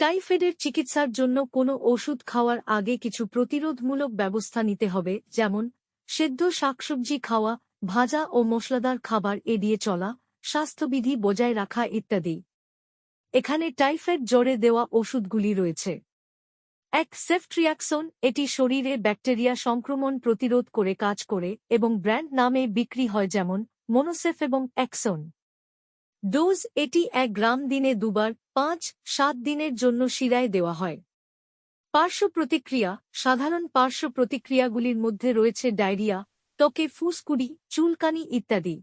টাইফয়েডের চিকিৎসার জন্য কোনো ওষুধ খাওয়ার আগে কিছু প্রতিরোধমূলক ব্যবস্থা নিতে হবে, যেমন সেদ্ধ শাকসবজি খাওয়া, ভাজা ও মশলাদার খাবার এড়িয়ে চলা, স্বাস্থ্যবিধি বজায় রাখা ইত্যাদি। এখানে টাইফয়েড জ্বরে দেওয়া ওষুধগুলি রয়েছে। এক, সেফট্রিয়াক্সন, এটি শরীরে ব্যাকটেরিয়া সংক্রমণ প্রতিরোধ করে কাজ করে এবং ব্র্যান্ড নামে বিক্রি হয়, যেমন মনোসেফ এবং অ্যাক্সন। ডোজ এটি এক গ্রাম দিনে দুবার, পাঁচ, সাত দিনের জন্য শিরায় দেওয়া হয়। পার্শ্ব প্রতিক্রিয়া, সাধারণ পার্শ্ব প্রতিক্রিয়াগুলির মধ্যে রয়েছে ডায়রিয়া, ত্বকে ফুসকুড়ি, চুলকানি ইত্যাদি।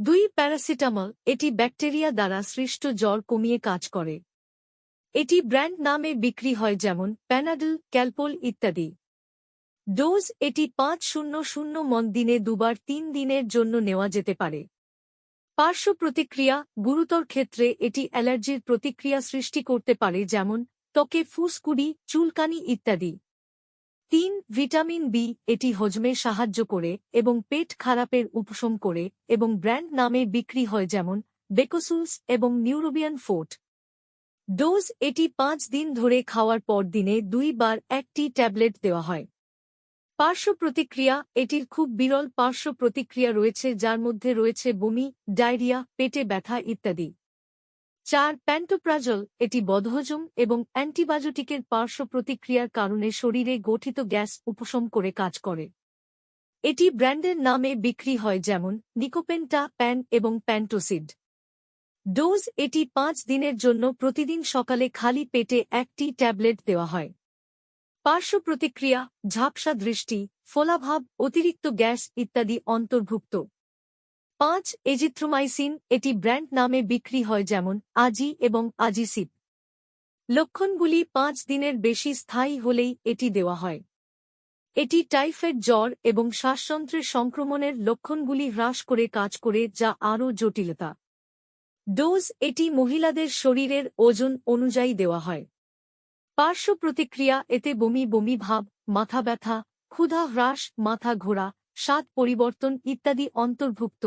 দুই, প্যারাসিটামল, এটি ব্যাকটেরিয়া দ্বারা সৃষ্ট জ্বর কমিয়ে কাজ করে। এটি ব্র্যান্ড নামে বিক্রি হয় যেমন প্যানাডল, ক্যালপোল ইত্যাদি। ডোজ এটি পাঁচ শূন্য শূন্য মন দিনে দুবার, তিন দিনের জন্য নেওয়া যেতে পারে। পার্শ্ব প্রতিক্রিয়া গুরুতর ক্ষেত্রে এটি অ্যালার্জির প্রতিক্রিয়া সৃষ্টি করতে পারে, যেমন ত্বকে ফুসকুড়ি, চুলকানি ইত্যাদি। তিন, ভিটামিন বি, এটি হজমে সাহায্য করে এবং পেট খারাপের উপশম করে এবং ব্র্যান্ড নামে বিক্রি হয়, যেমন বেকোসুলস এবং নিউরোবিয়ান ফোর্ট। ডোজ, এটি পাঁচ দিন ধরে খাওয়ার পর দিনে দুইবার একটি ট্যাবলেট দেওয়া হয়। পার্শ্ব প্রতিক্রিয়া, এটির খুব বিরল পার্শ্ব প্রতিক্রিয়া রয়েছে যার মধ্যে রয়েছে বমি, ডায়রিয়া, পেটে ব্যথা ইত্যাদি। চার, প্যান্টোপ্রাজল, এটি বদহজম এবং অ্যান্টিবায়োটিকের পার্শ্ব প্রতিক্রিয়ার কারণে শরীরে গঠিত গ্যাস উপশম করে কাজ করে। এটি ব্র্যান্ডের নামে বিক্রি হয় যেমন নিকোপেন্টা, প্যান এবং প্যান্টোসিড। ডোজ এটি পাঁচ দিনের জন্য প্রতিদিন সকালে খালি পেটে একটি ট্যাবলেট দেওয়া হয়। পার্শ্ব প্রতিক্রিয়া, ঝাপসা দৃষ্টি, ফোলাভাব, অতিরিক্ত গ্যাস ইত্যাদি অন্তর্ভুক্ত। পাঁচ, এজিথ্রোমাইসিন, এটি ব্র্যান্ড নামে বিক্রি হয় যেমন আজি এবং আজিসিপ। লক্ষণগুলি পাঁচ দিনের বেশি স্থায়ী হলেই এটি দেওয়া হয়। এটি টাইফয়েড জ্বর এবং শ্বাসযন্ত্রের সংক্রমণের লক্ষণগুলি হ্রাস করে কাজ করে, যা আরও জটিলতা। ডোজ এটি মহিলাদের শরীরের ওজন অনুযায়ী দেওয়া হয়। পার্শ্ব প্রতিক্রিয়া, এতে বমি বমি ভাব, মাথা ব্যথা, ক্ষুধা, হ্রাস, মাথা ঘোরা, স্বাদ পরিবর্তন ইত্যাদি অন্তর্ভুক্ত।